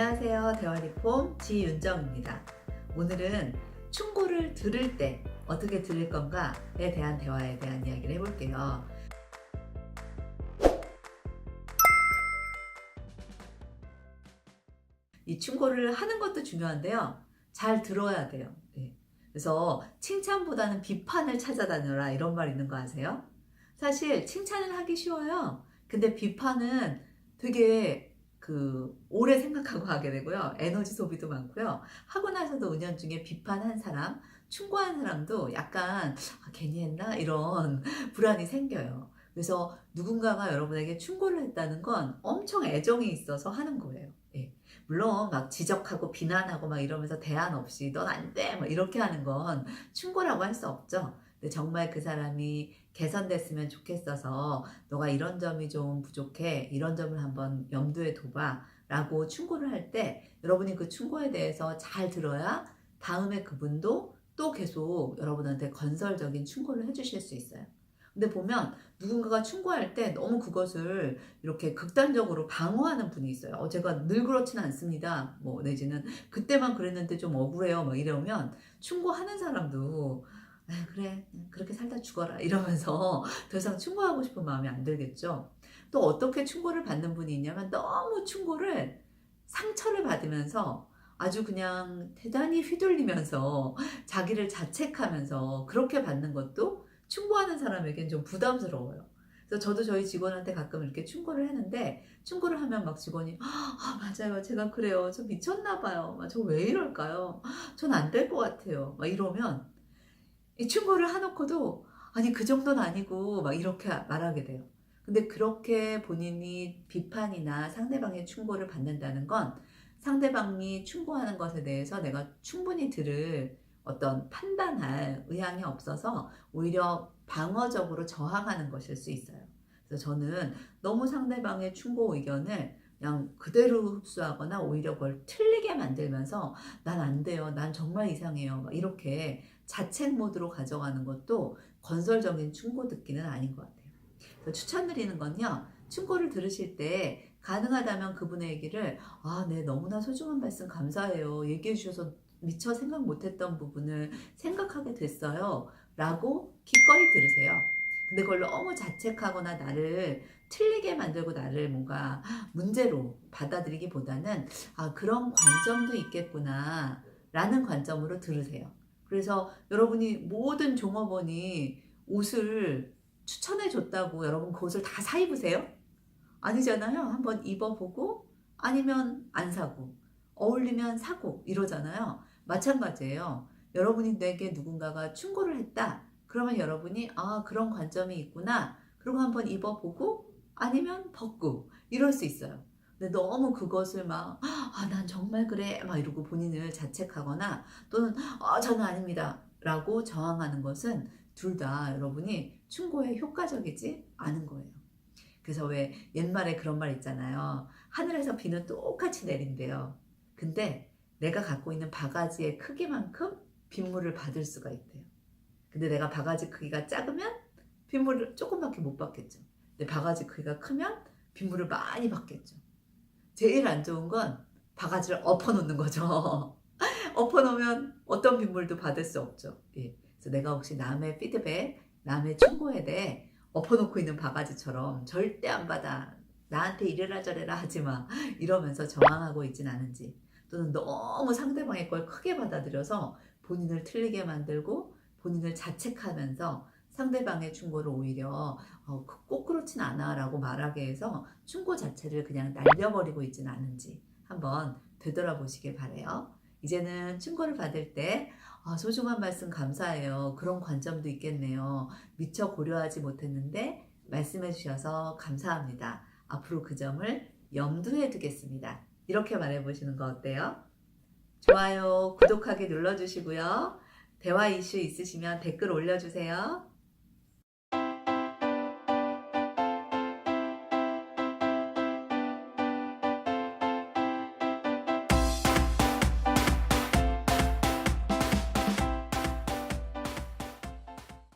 안녕하세요. 대화리폼 지윤정입니다. 오늘은 충고를 들을 때 어떻게 들을 건가에 대한 대화에 대한 이야기를 해볼게요. 이 충고를 하는 것도 중요한데요. 잘 들어야 돼요. 네. 그래서 칭찬보다는 비판을 찾아다녀라 이런 말 있는 거 아세요? 사실 칭찬은 하기 쉬워요. 근데 비판은 되게 그 오래 생각하고 하게 되고요. 에너지 소비도 많고요. 하고 나서도 은연중에 비판한 사람, 충고한 사람도 약간 아, 괜히 했나 이런 불안이 생겨요. 그래서 누군가가 여러분에게 충고를 했다는 건 엄청 애정이 있어서 하는 거예요. 예. 물론 막 지적하고 비난하고 막 이러면서 대안 없이 넌 안 돼! 막 이렇게 하는 건 충고라고 할 수 없죠. 근데 정말 그 사람이 개선됐으면 좋겠어서 너가 이런 점이 좀 부족해. 이런 점을 한번 염두에 둬봐. 라고 충고를 할 때 여러분이 그 충고에 대해서 잘 들어야 다음에 그분도 또 계속 여러분한테 건설적인 충고를 해주실 수 있어요. 근데 보면 누군가가 충고할 때 너무 그것을 이렇게 극단적으로 방어하는 분이 있어요. 어, 제가 늘 그렇진 않습니다. 뭐, 내지는 그때만 그랬는데 좀 억울해요. 막 이러면 충고하는 사람도 아, 그래. 그렇게 살다 죽어라. 이러면서 더 이상 충고하고 싶은 마음이 안 들겠죠. 또 어떻게 충고를 받는 분이 있냐면 너무 충고를 상처를 받으면서 아주 그냥 대단히 휘둘리면서 자기를 자책하면서 그렇게 받는 것도 충고하는 사람에겐 좀 부담스러워요. 그래서 저도 저희 직원한테 가끔 이렇게 충고를 했는데 충고를 하면 막 직원이 아 맞아요. 제가 그래요. 저 미쳤나 봐요. 저 왜 이럴까요? 전 안 될 것 같아요. 막 이러면 이 충고를 해놓고도 아니 그 정도는 아니고 막 이렇게 말하게 돼요. 근데 그렇게 본인이 비판이나 상대방의 충고를 받는다는 건 상대방이 충고하는 것에 대해서 내가 충분히 들을 어떤 판단할 의향이 없어서 오히려 방어적으로 저항하는 것일 수 있어요. 그래서 저는 너무 상대방의 충고 의견을 그냥 그대로 흡수하거나 오히려 그걸 틀리게 만들면서 난 안 돼요. 난 정말 이상해요. 막 이렇게 자책 모드로 가져가는 것도 건설적인 충고 듣기는 아닌 것 같아요. 그래서 추천드리는 건요. 충고를 들으실 때 가능하다면 그분의 얘기를 아, 네, 너무나 소중한 말씀 감사해요. 얘기해 주셔서 미처 생각 못했던 부분을 생각하게 됐어요. 라고 기꺼이 들으세요. 근데 그걸 너무 자책하거나 나를 틀리게 만들고 나를 뭔가 문제로 받아들이기보다는 아, 그런 관점도 있겠구나. 라는 관점으로 들으세요. 그래서 여러분이 모든 종업원이 옷을 추천해 줬다고 여러분 그 옷을 다 사 입으세요? 아니잖아요. 한번 입어보고 아니면 안 사고 어울리면 사고 이러잖아요. 마찬가지예요. 여러분이 내게 누군가가 충고를 했다. 그러면 여러분이 아 그런 관점이 있구나. 그리고 한번 입어보고 아니면 벗고 이럴 수 있어요. 근데 너무 그것을 막, 아, 난 정말 그래. 막 이러고 본인을 자책하거나 또는, 아, 저는 아닙니다. 라고 저항하는 것은 둘 다 여러분이 충고에 효과적이지 않은 거예요. 그래서 왜 옛말에 그런 말 있잖아요. 하늘에서 비는 똑같이 내린대요. 근데 내가 갖고 있는 바가지의 크기만큼 빗물을 받을 수가 있대요. 근데 내가 바가지 크기가 작으면 빗물을 조금밖에 못 받겠죠. 근데 바가지 크기가 크면 빗물을 많이 받겠죠. 제일 안 좋은 건 바가지를 엎어놓는 거죠. 엎어놓으면 어떤 빗물도 받을 수 없죠. 예. 그래서 내가 혹시 남의 피드백, 남의 충고에 대해 엎어놓고 있는 바가지처럼 절대 안 받아. 나한테 이래라 저래라 하지 마. 이러면서 저항하고 있진 않은지. 또는 너무 상대방의 걸 크게 받아들여서 본인을 틀리게 만들고 본인을 자책하면서 상대방의 충고를 오히려 어, 꼭 그렇진 않아 라고 말하게 해서 충고 자체를 그냥 날려버리고 있진 않은지 한번 되돌아보시길 바래요. 이제는 충고를 받을 때 아, 소중한 말씀 감사해요. 그런 관점도 있겠네요. 미처 고려하지 못했는데 말씀해 주셔서 감사합니다. 앞으로 그 점을 염두에 두겠습니다. 이렇게 말해 보시는 거 어때요? 좋아요, 구독하기 눌러주시고요. 대화 이슈 있으시면 댓글 올려주세요.